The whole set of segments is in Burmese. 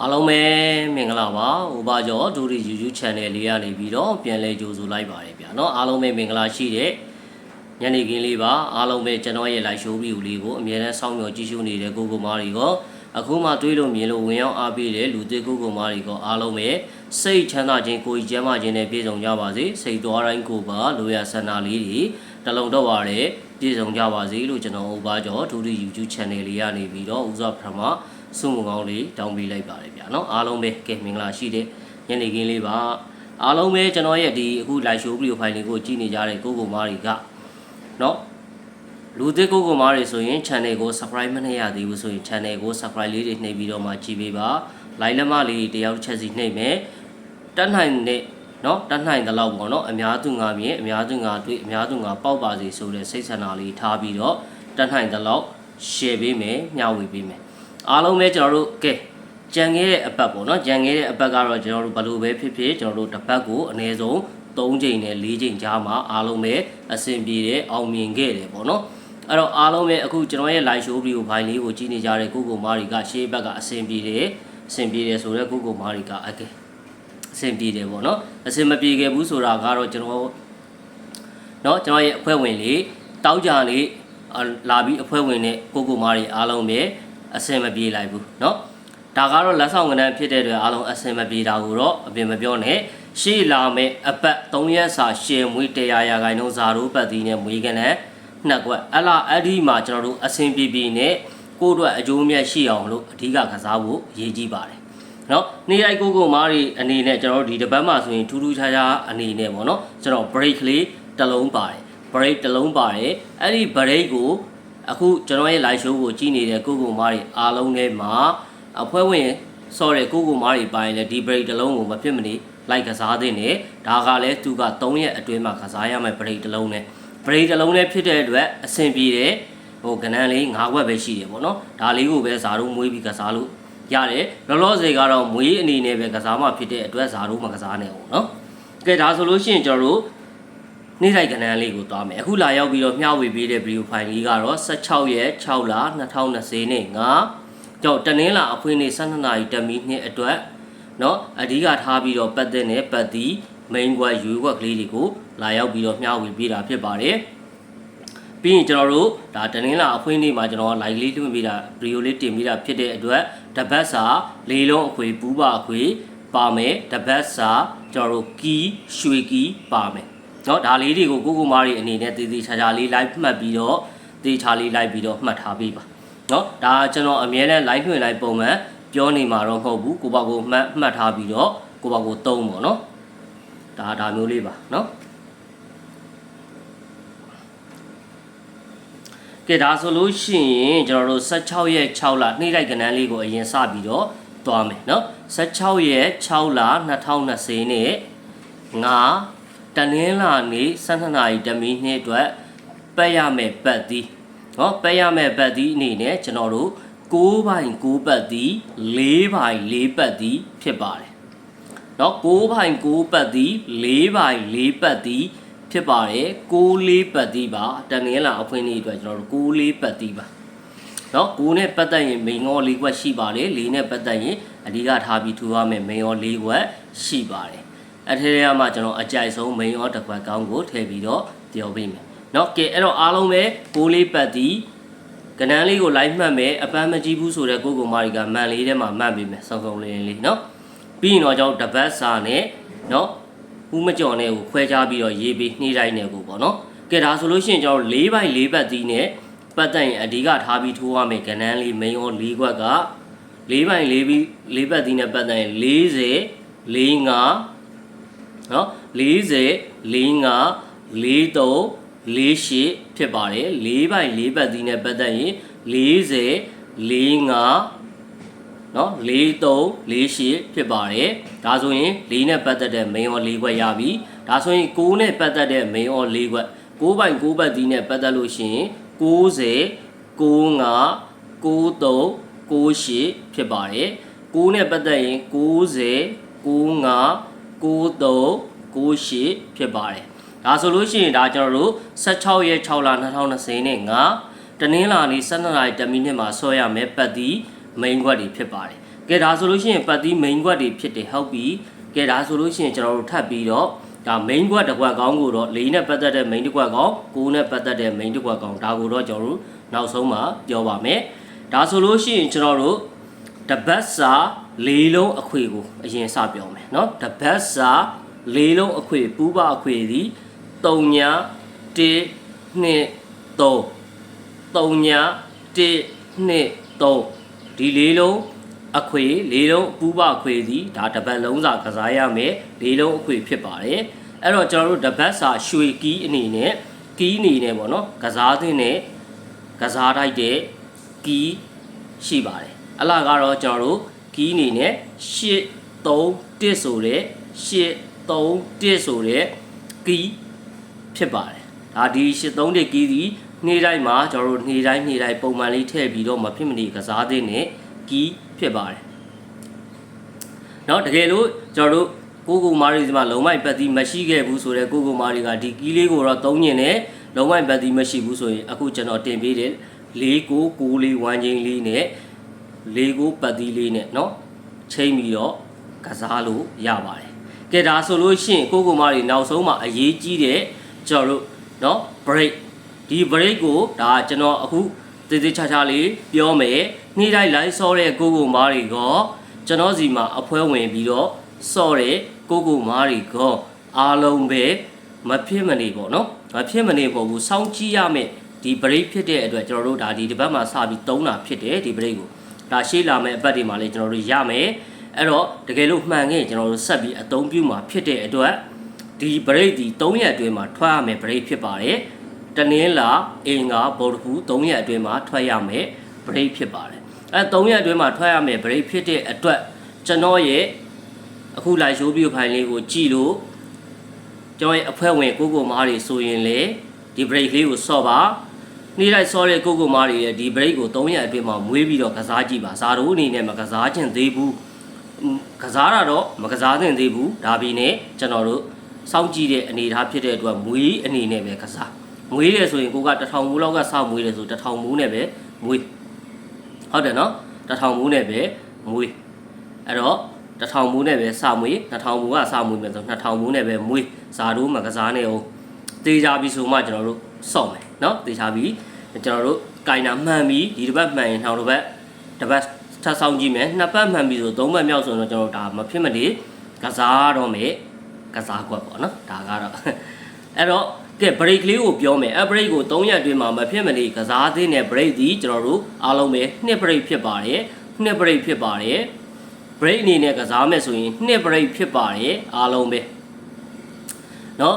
အားလုံးပဲမင်္ဂလာပါ။ဥပါကျော်ဒူရီ YouTube Channel လေးကနေပြီးတော့ပြန်လည်ကြိုဆိုလိုက်ပါတယ်ဗျာ။နော်အားလုံးပဲမင်္ဂလာရှိတဲ့ညနေခင်းလေးပါ။အားလုံးပဲကျွန်တော်ရဲ့ live show ဗီဒီယိုလေးကိုအမြဲတမ်းစောင့်မျှော်ကြည့်ရှုနေတဲ့ကိုကိုမားတွေကအခုမှတွေးလို့မြင်လို့ဝင်ရောက်အားပေးတဲ့လူသေးကိုကိုမားတွေကအားလုံးပဲစိတ်ချမ်းသာခြင်းကိုယ်ကြီးကျန်းမာခြင်းနဲ့ပြည့်စုံကြပါစေ။စိတ်တော်တိုင်းကိုပါလိုရာဆန္ဒလေးတွေတလုံးတော့ပါတယ်။ပြည့်စုံကြပါစေလို့ကျွန်တော်ဥပါကျော်ဒူရီ YouTube Channel လေးကနေပြီးတော့ဦးစွာပထမစုမုံကောင်းလေးတောင်းပေးလိုက်ပါတယ်ဗျာနော်အားလုံးပဲကဲမင်္ဂလာရှိတဲ့ညနေခင်းလေးပါအားလုံးပဲကျွန်တော်ရဲ့ဒီအခု live show video file လေးကိုကြည့်နေကြတဲ့ကိုကိုမားတွေကနော်လူသစ်ကိုကိုမားတွေဆိုရင် channel ကို subscribe မနှိပ်ရသေးဘူးဆိုရင် channel ကို subscribe လေးတွေနှိပ်ပြီးတော့မှကြည့်ပေးပါ live လက်မလေးတယောက်တစ်ချက်စီနှိပ်မယ်တက်နိုင်တဲ့ နော်တတ်နိုင်တဲ့လောက်ပေါ့နော်အများသူငါမြင်အများသူငါတွေ့အများသူငါပေါက်ပါစေဆိုတဲ့စိတ်ဆန္ဒလေးထားပြီးတော့တတ်နိုင်တဲ့လောက် share ပေးမယ်မျှဝေပေးမယ်အားလုံးပဲကျွန်တော်တို့ကဲကြံခဲ့တဲ့အပတ်ပေါ့နော်ကြံခဲ့တဲ့အပတ်ကတော့ကျွန်တော်တို့ဘလို့ပဲဖြစ်ဖြစ်ကျွန်တော်တို့တစ်ပတ်ကိုအနည်းဆုံး3ချိန်နဲ့4ချိန်ကြားမှာအားလုံးပဲအဆင်ပြေတယ်အောင်မြင်ခဲ့တယ်ပေါ့နော်အဲ့တော့အားလုံးပဲအခုကျွန်တော်ရဲ့ live show video ဘိုင်းလေးကိုကြည့်နေကြတဲ့ကိုကိုမားတွေကရှေ့ဘက်ကအဆင်ပြေတယ်အဆင်ပြေတယ်ဆိုတော့ကိုကိုမားတွေကအကဲ အဆင်ပြေတယ်ပေါ့နော်အဆင်မပြေခဲ့ဘူးဆိုတာကတော့ကျွန်တော်နော်ကျွန်တော်ရဲ့အဖွဲ့ဝင်လေးတောက်ကြလေးလာပြီးအဖွဲ့ဝင်နဲ့ကိုကိုမားတွေအားလုံးပဲအဆင်မပြေလိုက်ဘူးနော်ဒါကတော့လက်ဆောင်ကဏ္ဍဖြစ်တဲ့အတွက်အားလုံးအဆင်မပြေတာကိုတော့အပြင်မပြောနဲ့ရှေ့လာမယ့်အပတ်3ရက်စာရှယ်မွေး100ရာခိုင်နှုန်းဇာရိုးပတ်သီးနဲ့မွေးကဏ္ဍနှစ်ကွက်အဲ့လားအဲ့ဒီမှာကျွန်တော်တို့အဆင်ပြေပြေနဲ့ကိုယ့်အတွက်အကျိုးအမြတ်ရှိအောင်လို့အဓိကကစားဖို့အရေးကြီးပါတယ် နော်နေအိုက်ကိုကိုမားတွေအနေနဲ့ကျွန်တော်တို့ဒီတပတ်မှဆိုရင်ထူးထူးခြားခြားအနေနဲ့ပေါ့နော်ကျွန်တော် break လေးတစ်လုံးပါတယ် break တစ်လုံးပါတယ်အဲ့ဒီ break ကိုအခုကျွန်တော်ရဲ့ live show ကိုကြည့်နေတဲ့ကိုကိုမားတွေအားလုံးထဲမှာအဖွဲ့ဝင် sorry ကိုကိုမားတွေပိုင်းလဲဒီ break တစ်လုံးကိုမဖြစ်မနေလိုက်ကစားသင့်တယ်ဒါကလည်းသူက3ရက်အတွင်းမှာကစားရမယ့် break တစ်လုံးနဲ့ဘရိတ်တစ်လုံးလေးဖြစ်တဲ့အတွက်အဆင်ပြေတယ်ဟိုကဏ္ဍလေး၅ခွက်ပဲရှိတယ်ပေါ့နော်ဒါလေးကိုပဲဇာတို့မွေးပြီးကစားလို့ ရတယ်လောလောဆယ်ကတော့မွေးအနေနဲ့ပဲကစားမှဖြစ်တဲ့အတွက်ဇာတို့မကစားနိုင်ဘူးเนาะကဲဒါဆိုလို့ရှိရင်ကျွန်တော်တို့ နေ့တိုက်ကဏ္ဍလေးကိုသွားမယ်အခုလာရောက်ပြီးတော့မျှဝေပေးတဲ့ဗီဒီယိုဖိုင်လေးကတော့16ရက်6လ2020နဲ့ငါကြောင့်တနင်္လာအဖွင့်နေ့12နာရီတမီနှစ်အတွက်เนาะအဓိကထားပြီးတော့ပတ်သက်တဲ့ပတ်တီ main ကွက်ရွေးကွက်ကလေးတွေကိုလာရောက်ပြီးတော့မျှဝေပေးတာဖြစ်ပါတယ် ပြီးရင်ကျွန်တော်တို့ဒါတနင်္လာအဖွင့်နေ့မှာကျွန်တော်က live လေးလွှင့်ပေးတာဗီဒီယိုလေးတင်ပေးတာဖြစ်တဲ့အတွက်တပတ်စာလေးလုံးအခွေပူးပါအခွေပါမယ်တပတ်စာကျွန်တော်တို့ကီရွှေကီပါမယ် เนาะဒါလေးတွေကိုကိုကိုမားတွေအနေနဲ့တည်တည်ချာချာလေး live မှတ်ပြီးတော့တေချာလေး live ပြီးတော့မှတ်ထားပေးပါเนาะဒါကျွန်တော်အမြဲတမ်း live လွှင့် live ပုံမှန်ပြောနေမှာတော့မဟုတ်ဘူးကိုပါကိုမှတ်မှတ်ထားပြီးတော့ကိုပါကိုသုံးပေါ့เนาะဒါဒါမျိုးလေးပါเนาะ ကဲဒါဆိုလို့ရှိရင်ကျွန်တော်တို့16ရက်6လနေ့တိုက်ကဏ္ဍလေးကိုအရင်စပြီးတော့သွားမယ်เนาะ16ရက်6လ2020နဲ့ငါ တနင်္လာနေ့12နာရီတမီနှစ်အတွက်ပတ်ရမယ်ပတ်သည်เนาะပတ်ရမယ်ပတ်သည်အနေနဲ့ကျွန်တော်တို့6ပိုင်6ပတ်သည်4ပိုင်4ပတ်သည်ဖြစ်ပါတယ်เนาะ6ပိုင်6ပတ်သည်4ပိုင်4ပတ်သည် ဖြစ်ပါတယ်6 4ပတ်သည်ပါတနင်္လာအဖွင့်နေ့အတွက်ကျွန်တော်တို့6 4ပတ်သည်ပါเนาะ6နဲ့ပတ်သက်ရင်မိန်ငေါ၄ခွက်ရှိပါတယ်4နဲ့ပတ်သက်ရင်အဓိကထားပြီးထူရမယ်မိန်ငေါ၄ခွက်ရှိပါတယ် အထဲထဲမှာကျွန်တော်အကြိုက်ဆုံး main order တစ်ခွက်ကောင်းကိုထည့်ပြီးတော့ပြောပေးမယ်เนาะကဲအဲ့တော့အားလုံးပဲပိုးလေးပတ်တီကနန်းလေးကို live မှတ်မယ်အပန်းမကြည့်ဘူးဆိုတဲ့ကိုကိုမာရီကမန်လေးထဲမှာမှတ်ပေးမယ်စုံစုံလေးလေးเนาะပြီးရင်တော့ကျွန်တော်တပတ်စာနဲ့เนาะ ဦးမကျော်နဲ့ကိုခွဲခြားပြီးတော့ရေးပေးနှိမ့်တိုင်းနဲ့ကိုပေါ့နော်ကဲဒါဆိုလို့ရှိရင်ကျွန်တော်၄ဘိုက်၄ဘတ်သီးနဲ့ပတ်သက်ရင်အဓိကထားပြီးထိုးရမယ်ကဏ္ဍလေး main on ၄ခွက်က၄ဘိုက်၄ပြီး၄ဘတ်သီးနဲ့ပတ်သက်ရင်40 45နော်40 45 43 48ဖြစ်ပါတယ်၄ဘိုက်၄ဘတ်သီးနဲ့ပတ်သက်ရင်40 45 နော်43 48ဖြစ်ပါတယ်ဒါဆိုရင်4နဲ့ပတ်သက်တဲ့ main or 4ခွက်ရပြီဒါဆိုရင်6နဲ့ပတ်သက်တဲ့ main or 4ခွက်6ဘိုင်6ပတ်သီးနဲ့ပတ်သက်လို့ရှိရင်90 95 93 98ဖြစ်ပါတယ်6နဲ့ပတ်သက်ရင်90 95 93 98ဖြစ်ပါတယ်ဒါဆိုလို့ရှိရင်ဒါကျွန်တော်တို့16ရက်6လ2020နဲ့ငါတနင်္လာနေ့12နာရီ10မိနစ်မှာဆွဲရမယ်ပတ်သီး main ခွက်တွေဖြစ်ပါတယ် ကဲဒါဆိုလို့ရှိရင်ပတ်သီး main ကွက်တွေဖြစ်တယ်ဟုတ်ပြီကဲဒါဆိုလို့ရှိရင်ကျွန်တော်တို့ထပ်ပြီးတော့ဒါ main ကွက်တစ်ကွက်ကောင်းကိုတော့၄နဲ့ပတ်သက်တဲ့ main တစ်ကွက်ကောင်း၉နဲ့ပတ်သက်တဲ့ main တစ်ကွက်ကောင်းဒါကိုတော့ကျွန်တော်တို့နောက်ဆုံးမှာပြောပါမယ်ဒါဆိုလို့ရှိရင်ကျွန်တော်တို့တပတ်စာ၄လုံးအခွေကိုအရင်စပြောမယ်เนาะတပတ်စာ၄လုံးအခွေပူပအခွေသည်3ညာ1 2 3 3ညာ1 2 3 ဒီ၄လုံးအခွေ၄လုံးပူပအခွေသည်ဒါတပတ်လုံးစာကစားရမယ်၄လုံးအခွေဖြစ်ပါတယ်အဲ့တော့ကျွန်တော်တို့တပတ်စာရွှေကီးအနေနဲ့ကီးအနေနဲ့ပေါ့နော်ကစားသင်းနဲ့ကစားတိုက်တဲ့ကီးရှိပါတယ်အလားကတော့ကျွန်တော်တို့ကီးအနေနဲ့8 3 1ဆိုတဲ့8 3 1ဆိုတဲ့ကီးဖြစ်ပါတယ်ဒါဒီ8 3 1ကီးသည် နေ့တိုင်းမှာကျွန်တော်တို့နေ့တိုင်းနေ့တိုင်းပုံမှန်လေးထည့်ပြီးတော့မဖြစ်မနေကစားသင်းနဲ့ကီးဖြစ်ပါတယ်เนาะတကယ်လို့ကျွန်တော်တို့ကိုကိုမာရီဒီမှာလုံမိုက်ပတ်တီမရှိခဲ့ဘူးဆိုတော့ကိုကိုမာရီကဒီကီးလေးကိုတော့သုံးညင်နဲ့လုံမိုက်ပတ်တီမရှိဘူးဆိုရင်အခုကျွန်တော်တင်ပေးတယ်၄ကိုကိုလေးဝမ်းချင်းလေးနဲ့၄ကိုပတ်တီလေးနဲ့เนาะချိန်ပြီးတော့ကစားလို့ရပါတယ်ကဲဒါဆိုလို့ရှိရင်ကိုကိုမာရီနောက်ဆုံးမှာအရေးကြီးတဲ့ကျွန်တော်တို့เนาะ break ဒီ break ကိုဒါကျွန်တော်အခုတေးသေးချာချာလေးပြောမယ်နေ့တိုင်း live ဆောတဲ့ကိုကိုမားတွေကကျွန်တော်စီမှာအဖွဲဝင်ပြီးတော့ဆော့တဲ့ကိုကိုမားတွေကအားလုံးပဲမဖြစ်မနေပေါ့နော်မဖြစ်မနေပေါ့ဘူးစောင့်ကြည့်ရမယ်ဒီ break ဖြစ်တဲ့အတွက်ကျွန်တော်တို့ဒါဒီတစ်ပတ်မှာစပြီးသုံးတာဖြစ်တယ်ဒီ break ကိုဒါရှေ့လာမယ့်အပတ်တွေမှာလည်းကျွန်တော်တို့ရမယ်အဲ့တော့တကယ်လို့မှန်ခဲ့ကျွန်တော်တို့ဆက်ပြီးအသုံးပြုမှာဖြစ်တဲ့အတွက်ဒီ break ဒီ3ရက်အတွင်းမှာထွက်ရမယ် break ဖြစ်ပါတယ် တနင်္လာအင်္ဂါဗုဒ္ဓဟူး3ရက်အတွင်းမှာထွက်ရမယ် break ဖြစ်ပါတယ်အဲ3ရက်အတွင်းမှာထွက်ရမယ် break ဖြစ်တဲ့အတွက်ကျွန်တော်ရဲ့အခု live show view file လေးကိုကြည့်လို့ကျွန်တော်ရဲ့အဖွဲ့ဝင်ကိုကိုမားတွေဆိုရင်လေဒီ break လေးကိုစော့ပါနေ့တိုင်းစောတဲ့ကိုကိုမားတွေရဲ့ဒီ break ကို3ရက်အတွင်းမှာမွေးပြီးတော့ကစားကြည့်ပါဇာတို့အနေနဲ့မကစားခြင်းသေးဘူးကစားတာတော့မကစားသင့်သေးဘူးဒါပြီးနဲ့ကျွန်တော်တို့စောင့်ကြည့်တဲ့အနေအထားဖြစ်တဲ့အတွက်မွေးအနေနဲ့ပဲကစား မွေးတယ်ဆိုရင်ကိုက1000မူလောက်ကစမွေးတယ်ဆို1000မူနဲ့ပဲမွေးဟုတ်တယ်နော်1000မူနဲ့ပဲမွေးအဲ့တော့1000မူနဲ့ပဲစမွေး2000မူကစမွေးမယ်ဆို2000မူနဲ့ပဲမွေးဇာတို့မကစားနဲ့အောင်တေးကြပြီဆိုမှကျွန်တော်တို့စော့မယ်နော်တေးကြပြီကျွန်တော်တို့ကင်နာမှန်ပြီဒီတစ်ပတ်မှန်ရင်နောက်တစ်ပတ်တစ်ပတ်ထပ်ဆောင်ကြည့်မယ်နှစ်ပတ်မှန်ပြီဆိုသုံးပတ်မြောက်ဆိုတော့ကျွန်တော်တို့ဒါမဖြစ်မနေကစားတော့မယ်ကစားကွက်ပေါ့နော်ဒါကတော့အဲ့တော့ ကဲ break လေးကိုပြောမယ်အ break ကို3ရက်အတွင်းမှာမဖြစ်မနေကစားသင်းတဲ့ break ဒီကျွန်တော်တို့အားလုံးပဲ2 break ဖြစ်ပါတယ်2 break ဖြစ်ပါတယ် break အနေနဲ့ကစားမယ်ဆိုရင်2 break ဖြစ်ပါတယ်အားလုံးပဲเนาะ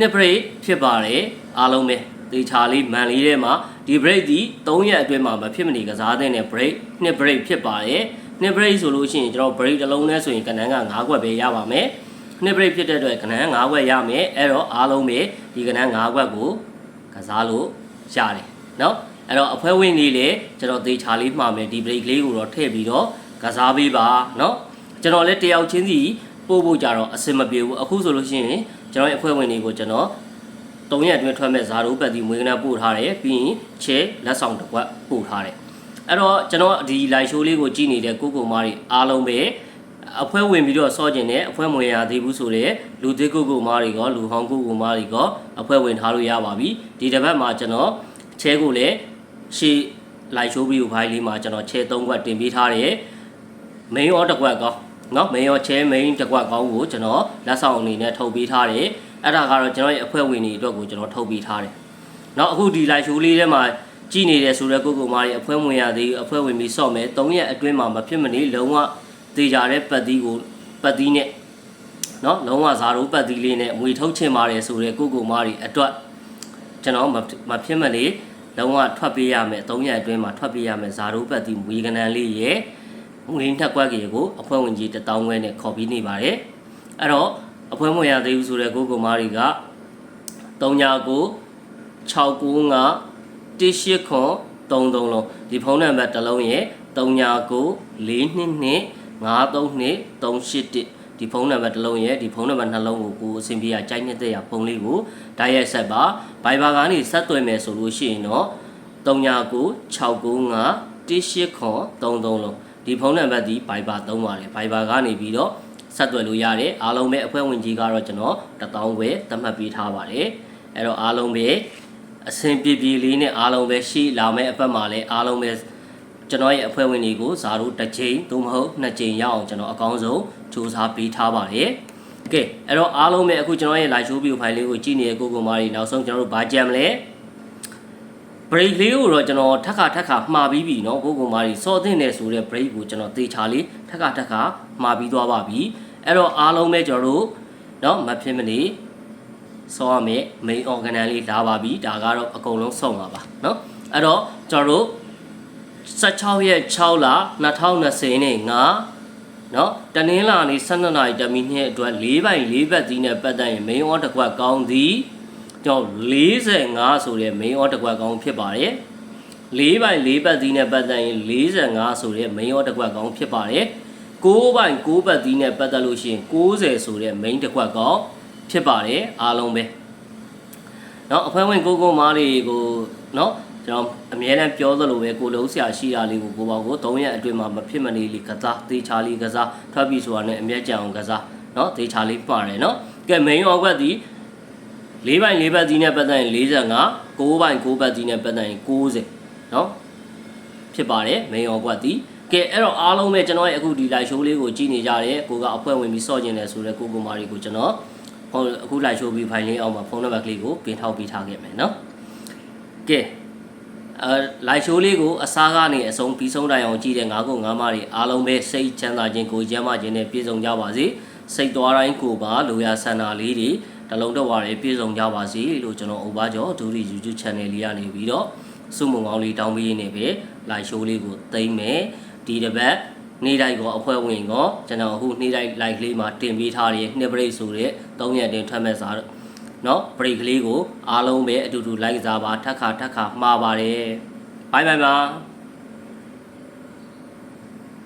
2 break ဖြစ်ပါတယ်အားလုံးပဲတေချာလေးမန်လေးထဲမှာဒီ break ဒီ3ရက်အတွင်းမှာမဖြစ်မနေကစားသင့်တဲ့ break 2 break ဖြစ်ပါတယ်2 break ဆိုလို့ရှိရင်ကျွန်တော် break တစ်လုံးနဲ့ဆိုရင်ကဏ္ဍက9ခွက်ပဲရပါမယ် နှစ်ပရိတ်ဖြစ်တဲ့အတွက်ကဏ္ဍ၅ခွက်ရမယ်အဲ့တော့အားလုံးပဲဒီကဏ္ဍ၅ခွက်ကိုကစားလို့ရတယ်နော်အဲ့တော့အဖွဲဝင်လေးလည်းကျွန်တော်သေချာလေးမှာမယ်ဒီပရိတ်လေးကိုတော့ထည့်ပြီးတော့ကစားပေးပါနော်ကျွန်တော်လည်းတယောက်ချင်းစီပို့ဖို့ကြတော့အဆင်မပြေဘူးအခုဆိုလို့ရှိရင်ကျွန်တော်ရဲ့အဖွဲဝင်တွေကိုကျွန်တော်၃ရက်အတွင်းထွက်မဲ့ဇာတို့ပတ်တီမွေးကနာပို့ထားတယ်ပြီးရင်ချဲလက်ဆောင်တစ်ခွက်ပို့ထားတယ်အဲ့တော့ကျွန်တော်ဒီ live show လေးကိုကြည့်နေတဲ့ကိုကိုမားတွေအားလုံးပဲ အဖွဲဝင်ပြီးတော့စောကျင်တယ်အဖွဲမဝင်ရသေးဘူးဆိုတဲ့လူသေးကုတ်ကုတ်မားတွေကလူဟောင်းကုတ်ကုတ်မားတွေကအဖွဲဝင်ထားလို့ရပါပြီဒီတစ်ပတ်မှာကျွန်တော်ချဲကိုလည်းရှေ့လိုက်ရှိုးပြီးဘိုင်းလေးမှာကျွန်တော်ချဲ၃ခွက်တင်ပေးထားတယ်မိန်ရောတစ်ခွက်ကောနော်မိန်ရောချဲမိန်တစ်ခွက်ကောင်းကိုကျွန်တော်လက်ဆောင်အနေနဲ့ထုတ်ပေးထားတယ်အဲ့ဒါကတော့ကျွန်တော်ရဲ့အဖွဲဝင်တွေအတွက်ကိုကျွန်တော်ထုတ်ပေးထားတယ်နော်အခုဒီလိုက်ရှိုးလေးထဲမှာကြည်နေတယ်ဆိုတော့ကိုကိုမားရဲ့အဖွဲဝင်ရသေးအဖွဲဝင်ပြီးဆော့မယ်၃ရက်အတွင်းမှာမဖြစ်မနေလုံးဝ သေကြတဲ့ပတ်သီးကိုပတ်သီးနဲ့နော်လုံးဝဇာရိုးပတ်သီးလေးနဲ့အမွေထုတ်ချင်ပါတယ်ဆိုတဲ့ကိုကိုမားတွေအတွက်ကျွန်တော်မဖြစ်မလေးလုံးဝထွက်ပေးရမယ်၃ရက်အတွင်းမှာထွက်ပေးရမယ်ဇာရိုးပတ်သီးမွေကနန်လေးရဲ့မွေနှက်ကွက်ကြီးကိုအဖွဲ့ဝင်ကြီးတစ်တောင်းခွဲနဲ့ခေါ်ပြီးနေပါတယ်အဲ့တော့အဖွဲ့ဝင်ရသေးဘူးဆိုတဲ့ကိုကိုမားတွေက၃ညာကို695 1833လုံးဒီဖုန်းနံပါတ်တစ်လုံးရဲ့399422 93238ဒီဖုန်းနံပါတ်တစ်လုံးရဲ့ဒီဖုန်းနံပါတ်နှလုံးကိုကိုအဆင်ပြေရကြိုက်နေတဲ့ရဖုန်းလေးကိုတိုက်ရိုက်ဆက်ပါ Viber ကနေဆက်သွယ်မယ်ဆိုလို့ရှိရင်တော့3969691833လုံးဒီဖုန်းနံပါတ်ဒီ Viber သုံးပါတယ် Viber ကနေပြီးတော့ဆက်သွယ်လို့ရတယ်အားလုံးပဲအဖွဲ့ဝင်ကြီးကတော့ကျွန်တော်1000ပဲသတ်မှတ်ပေးထားပါတယ်အဲ့တော့အားလုံးပဲအဆင်ပြေပြေလေးနဲ့အားလုံးပဲရှိလာမယ့်အပတ်မှာလည်းအားလုံးပဲ ကျွန်တော်ရဲ့အဖွဲ့ဝင်တွေကိုဇာတို့တစ်ချိန်သို့မဟုတ်နှစ်ချိန်ရအောင်ကျွန်တော်အကောင်းဆုံးစူးစမ်းပေးထားပါတယ်ကဲအဲ့တော့အားလုံးပဲအခုကျွန်တော်ရဲ့ live show view file လေးကိုကြည့်နေတဲ့ကိုကိုမာရီနောက်ဆုံးကျွန်တော်တို့ဘာကြံမလဲ break လေးကိုတော့ကျွန်တော်ထက်ခါထက်ခါမှားပြီးပြီเนาะကိုကိုမာရီစော်တင်နေဆိုတဲ့ break ကိုကျွန်တော်သေချာလေးထက်ခါထက်ခါမှားပြီးသွားပါပြီအဲ့တော့အားလုံးပဲကျွန်တော်တို့เนาะမဖြစ်မနေစောရမယ် main organ လေးလာပါပြီဒါကတော့အကုန်လုံးဆုံးပါပါเนาะအဲ့တော့ကျွန်တော်တို့ 16ရက်6လ2020နဲ့9เนาะတနင်္လာနေ့12နာရီတမီနှစ်အတွက်၄ပိုင်၄ဘက်သီးနဲ့ပတ်သက်ရင် main order တစ်ခွက်ကောင်းသည်ကျွန်တော်45ဆိုတဲ့ main order တစ်ခွက်ကောင်းဖြစ်ပါတယ်၄ပိုင်၄ဘက်သီးနဲ့ပတ်သက်ရင်45ဆိုတဲ့ main order တစ်ခွက်ကောင်းဖြစ်ပါတယ်6ပိုင်6ဘက်သီးနဲ့ပတ်သက်လို့ရှိရင်60ဆိုတဲ့ main တစ်ခွက်ကောင်းဖြစ်ပါတယ်အားလုံးပဲเนาะအဖွဲဝင်ကိုကိုမားတွေကိုเนาะ ကျွန်တော်အများနဲ့ပြောသလိုပဲကိုလုံးဆရာရှိတာလေးကိုကိုပေါင်းကို3ရက်အတွင်းမှာမဖြစ်မနေလေးကစားသေချာလေးကစားထွက်ပြီးဆိုတာနဲ့အမျက်ကြံအောင်ကစားเนาะသေချာလေးပါတယ်เนาะကဲ main ရောကွက်ဒီ၄ဘိုင်၄ဘက်ဒီနဲ့ပတ်သက်ရင်45 9ဘိုင်9ဘက်ဒီနဲ့ပတ်သက်ရင်90เนาะဖြစ်ပါတယ် main ရောကွက်ဒီကဲအဲ့တော့အားလုံးပဲကျွန်တော်ရဲ့အခုဒီ live show လေးကိုကြည့်နေကြတယ်ကိုကအဖွဲ့ဝင်ပြီးစော့ကျင်တယ်ဆိုတော့ကိုကိုမာရီကိုကျွန်တော်ဟိုအခု live show ပြီး file လေးအောက်မှာဖုန်းနံပါတ်ကလေးကိုပြင်ထောက်ပေးထားခဲ့မယ်เนาะကဲ အဲ လိုက်ရှိုးလေးကိုအစားကနေအဆုံးပြီးဆုံးတိုင်အောင်ကြည့်တဲ့ငါးခုငါးမတွေအားလုံးပဲစိတ်ချမ်းသာခြင်းကိုကျမ်းမာခြင်းနဲ့ပြည့်စုံကြပါစေစိတ်သွားတိုင်းကိုပါလိုရာဆန္ဒလေးတွေတလုံးတော့ဝါတွေပြည့်စုံကြပါစေလို့ကျွန်တော်ဥပါကျော်ဒူရီ YouTube channel လေးကနေပြီးတော့စုမုံကောင်းလေးတောင်းပေးနေပဲလိုက်ရှိုးလေးကိုသိမ့်မယ်ဒီတစ်ပတ်နေ့တိုင်းကောအဖွဲ့ဝင်ကောကျွန်တော်အခုနေ့တိုင်း live လေးမှာတင်ပေးထားတဲ့နှစ်ပရိတ်ဆိုတဲ့3ရက်တင်ထွက်မဲ့စာ နော်ဘရိတ်ကလေးကိုအားလုံးပဲအတူတူလိုက်စားပါထက်ခါထက်ခါမှားပါတယ်ဘိုင်ဘိုင်ပါ